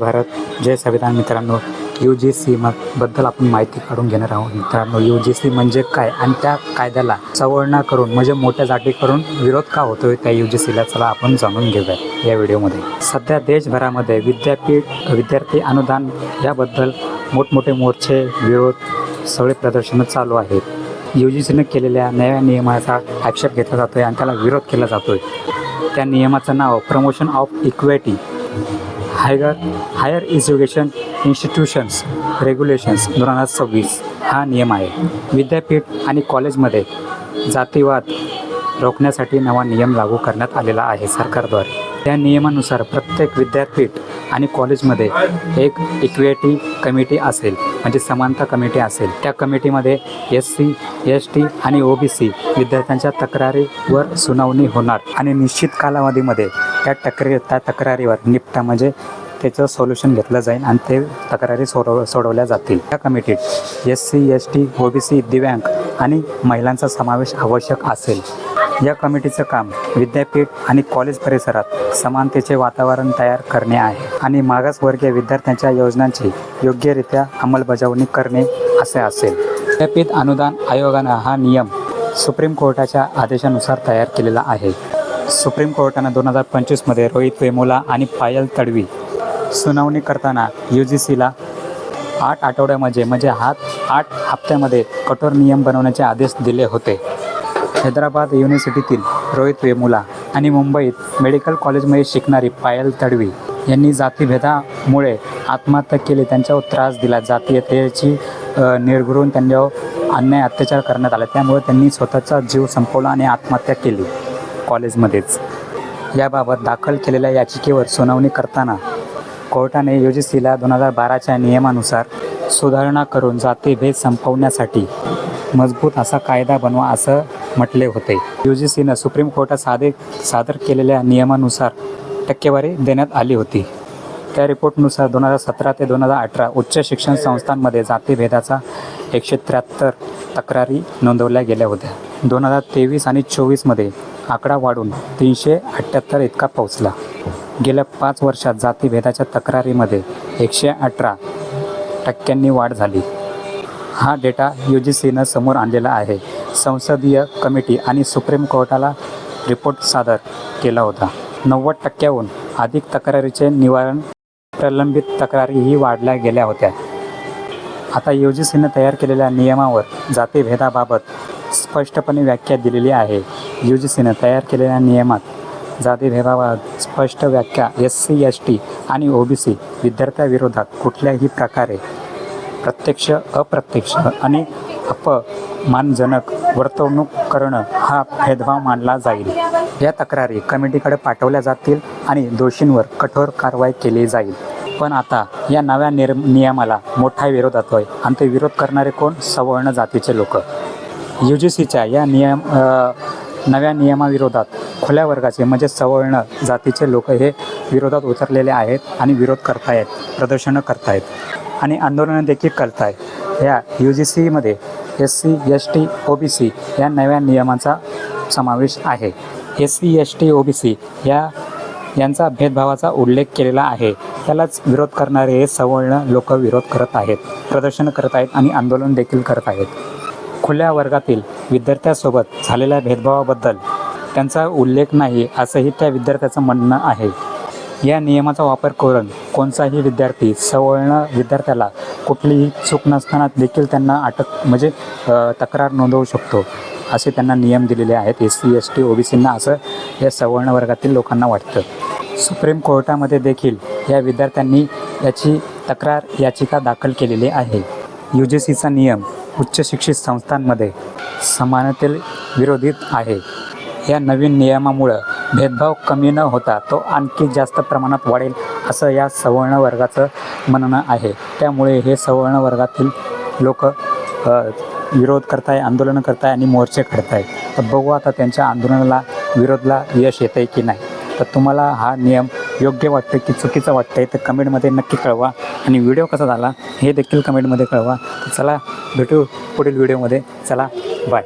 भारत. जय संविधान मित्रांनो you G C बद्दल आपण माहिती काढून घेणार आहोत मित्रांनो. यू जी सी म्हणजे काय? आणि त्या कायद्याला सवर्ण करून म्हणजे मोठ्या जागी करून विरोध का होतोय त्या यू जी सीला चला आपण जाणून घेऊया या व्हिडिओमध्ये. सध्या देशभरामध्ये विद्यापीठ विद्यार्थी अनुदान याबद्दल मोठमोठे मोर्चे विरोध सगळे प्रदर्शनं चालू आहेत. यू जी सीनं केलेल्या नव्या नियमाचा आक्षेप घेतला जातोय आणि त्याला विरोध केला जातोय. त्या नियमाचं नाव promotion of equity higher higher education institutions regulations दोन हजार सव्वीस हा नियम आहे. विद्यापीठ आणि कॉलेजमध्ये जातीवाद रोखण्यासाठी नवा नियम लागू करण्यात आलेला आहे सरकारद्वारे. त्या नियमानुसार प्रत्येक विद्यापीठ आणि कॉलेजमध्ये एक इक्वेटी कमिटी असेल म्हणजे समानता कमिटी असेल. त्या कमिटीमध्ये एस सी एस टी आणि ओ बी सी विद्यार्थ्यांच्या तक्रारीवर सुनावणी होणार. आणि निश्चित कालावधीमध्ये त्या तक्रारी त्या तक्रारीवर निपटा म्हणजे त्याचं सोल्युशन घेतलं जाईल आणि ते तक्रारी सोडव सोडवल्या जातील. त्या कमिटीत S C S T O B C दिव्यांग आणि महिलांचा समावेश आवश्यक असेल. या कमिटीचं काम विद्यापीठ आणि कॉलेज परिसरात समानतेचे वातावरण तयार करणे आहे आणि मागासवर्गीय विद्यार्थ्यांच्या योजनांची योग्यरित्या अंमलबजावणी करणे असे असेल. विद्यापीठ अनुदान आयोगानं हा नियम सुप्रीम कोर्टाच्या आदेशानुसार तयार केलेला आहे. सुप्रीम कोर्टानं दोन हजार पंचवीसमध्ये रोहित वेमुला आणि पायल तडवी सुनावणी करताना यू जी सीला आठ आठवड्यामध्ये म्हणजे हात आठ हप्त्यामध्ये कठोर नियम बनवण्याचे आदेश दिले होते. हैदराबाद युनिव्हर्सिटीतील रोहित वेमुला आणि मुंबईत मेडिकल कॉलेजमध्ये शिकणारी पायल तडवी यांनी जातीभेदामुळे आत्महत्या केली. त्यांच्यावर त्रास दिला. जातीयतेची निर्घरून त्यांच्यावर अन्याय अत्याचार करण्यात आला. त्यामुळे त्यांनी स्वतःचा जीव संपवला आणि आत्महत्या केली. कॉलेजमध्येच. याबाबत दाखल केलेल्या याचिकेवर सुनावणी करताना कोर्टाने यू जी सीला दोन हजार बाराच्या नियमानुसार सुधारणा करून जातीभेद संपवण्यासाठी मजबूत असा कायदा बनवा असं म्हटले होते. यू जी सीनं सुप्रीम कोर्टात सादे सादर केलेल्या नियमानुसार टक्केवारी देण्यात आली होती. त्या रिपोर्टनुसार दोन हजार सतरा ते दोन हजार अठरा उच्च शिक्षण संस्थांमध्ये जातीभेदाचा एकशे त्र्याहत्तर तक्रारी नोंदवल्या गेल्या होत्या. दोन हजार तेवीस आणि चोवीसमध्ये आकडा वाढून तीनशे अठ्ठ्याहत्तर इतका पोहोचला. गेल्या पाच वर्षात जातीभेदाच्या तक्रारीमध्ये एकशे अठरा टक्क्यांनी वाढ झाली. हा डेटा यू जी सीनं समोर आणलेला आहे. संसदीय कमिटी आणि सुप्रीम कोर्टाला रिपोर्ट सादर केला होता. नव्वद टक्क्याहून अधिक तक्रारीचे निवारण प्रलंबित तक्रारीही वाढल्या गेल्या होत्या. आता यू जी सीनं तयार केलेल्या नियमावर जातीभेदाबाबत स्पष्टपणे व्याख्या दिलेली आहे. यू जी सीनं तयार केलेल्या नियमात जातीभेदाबाबत स्पष्ट व्याख्या एस सी एस टी आणि ओ बी सी विद्यार्थ्याविरोधात कुठल्याही प्रकारे प्रत्यक्ष अप्रत्यक्ष आणि अपमानजनक वर्तवणूक करणं हा भेदभाव मानला जाईल. या तक्रारी कमिटीकडे पाठवल्या जातील आणि दोषींवर कठोर कारवाई केली जाईल. पण आता या नव्या निर नियमाला मोठा विरोध होतोय आणि ते विरोध करणारे कोण? सवर्ण जातीचे लोक. यू जी सीच्या या नियम नव्या नियमाविरोधात खुल्या वर्गाचे म्हणजे सवर्ण जातीचे लोक हे विरोधात उतरलेले आहेत आणि विरोध करतायत प्रदर्शनं करतायत आणि आंदोलनं देखील करतायत. या यू जी सीमध्ये S C S T O B C या नव्या नियमाचा समावेश आहे. S C S T O B C या यांचा भेदभावाचा उल्लेख केलेला आहे. त्यालाच विरोध करणारे हे सवर्ण लोक विरोध करत आहेत प्रदर्शन करत आहेत आणि आंदोलन देखील करत आहेत. खुल्या वर्गातील विद्यार्थ्यासोबत झालेल्या भेदभावाबद्दल त्यांचा उल्लेख नाही असंही त्या विद्यार्थ्याचं म्हणणं आहे. या नियमाचा वापर करून कोणताही विद्यार्थी सवर्ण विद्यार्थ्याला कुठलीही चूक नसताना देखील त्यांना अटक म्हणजे तक्रार नोंदवू शकतो असे त्यांना नियम दिलेले आहेत. S C S T O B सींना असं या सवर्ण वर्गातील लोकांना वाटतं. सुप्रीम कोर्टामध्ये देखील या विद्यार्थ्यांनी याची तक्रार याचिका दाखल केलेली आहे. यू जी सीचा नियम उच्च शिक्षित संस्थांमध्ये समानतेल विरोधित आहे. या नवीन नियमामुळं भेदभाव कमी न होता तो आणखी जास्त प्रमाणात वाढेल असं या सवर्ण वर्गाचं म्हणणं आहे. त्यामुळे हे सवर्ण वर्गातील लोक विरोध करताय आंदोलनं करताय आणि मोर्चे काढताय. तर बघू आता त्यांच्या आंदोलनाला विरोधला यश येतं आहे की नाही. तर तुम्हाला हा नियम योग्य वाटतं की चुकीचं वाटतं आहे तर कमेंटमध्ये नक्की कळवा. आणि व्हिडिओ कसा झाला हे देखील कमेंटमध्ये कळवा. तर चला भेटू पुढील व्हिडिओमध्ये. चला बाय